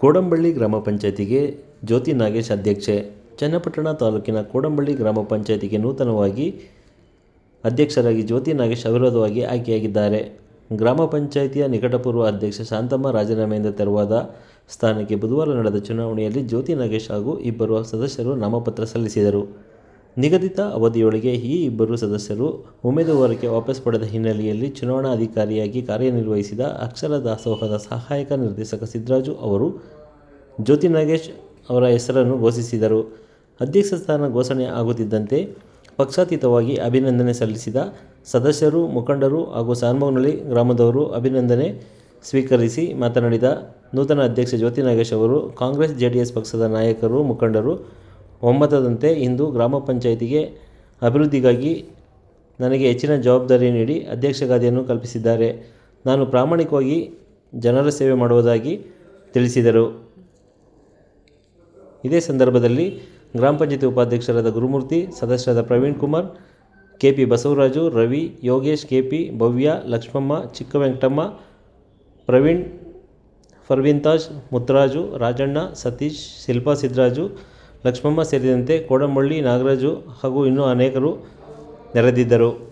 ಕೋಡಂಬಳ್ಳಿ ಗ್ರಾಮ ಪಂಚಾಯತಿಗೆ ಜ್ಯೋತಿ ನಾಗೇಶ್ ಅಧ್ಯಕ್ಷೆ, ಚನ್ನಪಟ್ಟಣ ತಾಲೂಕಿನ ಕೋಡಂಬಳ್ಳಿ ಗ್ರಾಮ ಪಂಚಾಯತಿಗೆ ನೂತನವಾಗಿ ಅಧ್ಯಕ್ಷರಾಗಿ ಜ್ಯೋತಿ ನಾಗೇಶ್ ಅವಿರೋಧವಾಗಿ ಆಯ್ಕೆಯಾಗಿದ್ದಾರೆ. ಗ್ರಾಮ ಪಂಚಾಯಿತಿಯ ನಿಕಟಪೂರ್ವ ಅಧ್ಯಕ್ಷೆ ಶಾಂತಮ್ಮ, ರಾಜೀನಾಮೆಯಿಂದ ತೆರವಾದ ಸ್ಥಾನಕ್ಕೆ ಬುಧವಾರ ನಡೆದ ಚುನಾವಣೆಯಲ್ಲಿ ಜ್ಯೋತಿ ನಾಗೇಶ್ ಹಾಗೂ ಇಬ್ಬರು ಸದಸ್ಯರು ನಾಮಪತ್ರ ಸಲ್ಲಿಸಿದರು. ನಿಗದಿತ ಅವಧಿಯೊಳಗೆ ಈ ಇಬ್ಬರು ಸದಸ್ಯರು ಉಮೇದುವಾರಿಕೆ ವಾಪಸ್ ಪಡೆದ ಹಿನ್ನೆಲೆಯಲ್ಲಿ ಚುನಾವಣಾ ಅಧಿಕಾರಿಯಾಗಿ ಕಾರ್ಯನಿರ್ವಹಿಸಿದ ಅಕ್ಷರ ದಾಸೋಹದ ಸಹಾಯಕ ನಿರ್ದೇಶಕ ಸಿದ್ದರಾಜು ಅವರು ಜ್ಯೋತಿ ನಾಗೇಶ್ ಅವರ ಹೆಸರನ್ನು ಘೋಷಿಸಿದರು. ಅಧ್ಯಕ್ಷ ಸ್ಥಾನ ಘೋಷಣೆ ಆಗುತ್ತಿದ್ದಂತೆ ಪಕ್ಷಾತೀತವಾಗಿ ಅಭಿನಂದನೆ ಸಲ್ಲಿಸಿದ ಸದಸ್ಯರು, ಮುಖಂಡರು ಹಾಗೂ ಸಾನ್ಮೌನಳ್ಳಿ ಗ್ರಾಮದವರು ಅಭಿನಂದನೆ ಸ್ವೀಕರಿಸಿ ಮಾತನಾಡಿದ ನೂತನ ಅಧ್ಯಕ್ಷ ಜ್ಯೋತಿ ನಾಗೇಶ್ ಅವರು, ಕಾಂಗ್ರೆಸ್ ಜೆಡಿಎಸ್ ಪಕ್ಷದ ನಾಯಕರು, ಮುಖಂಡರು ಒಮ್ಮತದಂತೆ ಇಂದು ಗ್ರಾಮ ಪಂಚಾಯಿತಿಗೆ ಅಭಿವೃದ್ಧಿಗಾಗಿ ನನಗೆ ಹೆಚ್ಚಿನ ಜವಾಬ್ದಾರಿ ನೀಡಿ ಅಧ್ಯಕ್ಷ ಗಾದಿಯನ್ನು ಕಲ್ಪಿಸಿದ್ದಾರೆ. ನಾನು ಪ್ರಾಮಾಣಿಕವಾಗಿ ಜನರ ಸೇವೆ ಮಾಡುವುದಾಗಿ ತಿಳಿಸಿದರು. ಇದೇ ಸಂದರ್ಭದಲ್ಲಿ ಗ್ರಾಮ ಪಂಚಾಯತಿ ಉಪಾಧ್ಯಕ್ಷರಾದ ಗುರುಮೂರ್ತಿ, ಸದಸ್ಯರಾದ Praveen Kumar K P Basavaraju, Ravi, Yogesh K P Bhavya, Lakshmamma Chikka Venkatamma Praveen, ಫರ್ವಿಂತಾಜ್, Mutharaju, Rajanna, Satish, Shilpa Siddaraju Lakshmamma ಸೇರಿದಂತೆ ಕೋಡಂಬಳ್ಳಿ ನಾಗರಾಜು ಹಾಗೂ ಇನ್ನೂ ಅನೇಕರು ನೆರೆದಿದ್ದರು.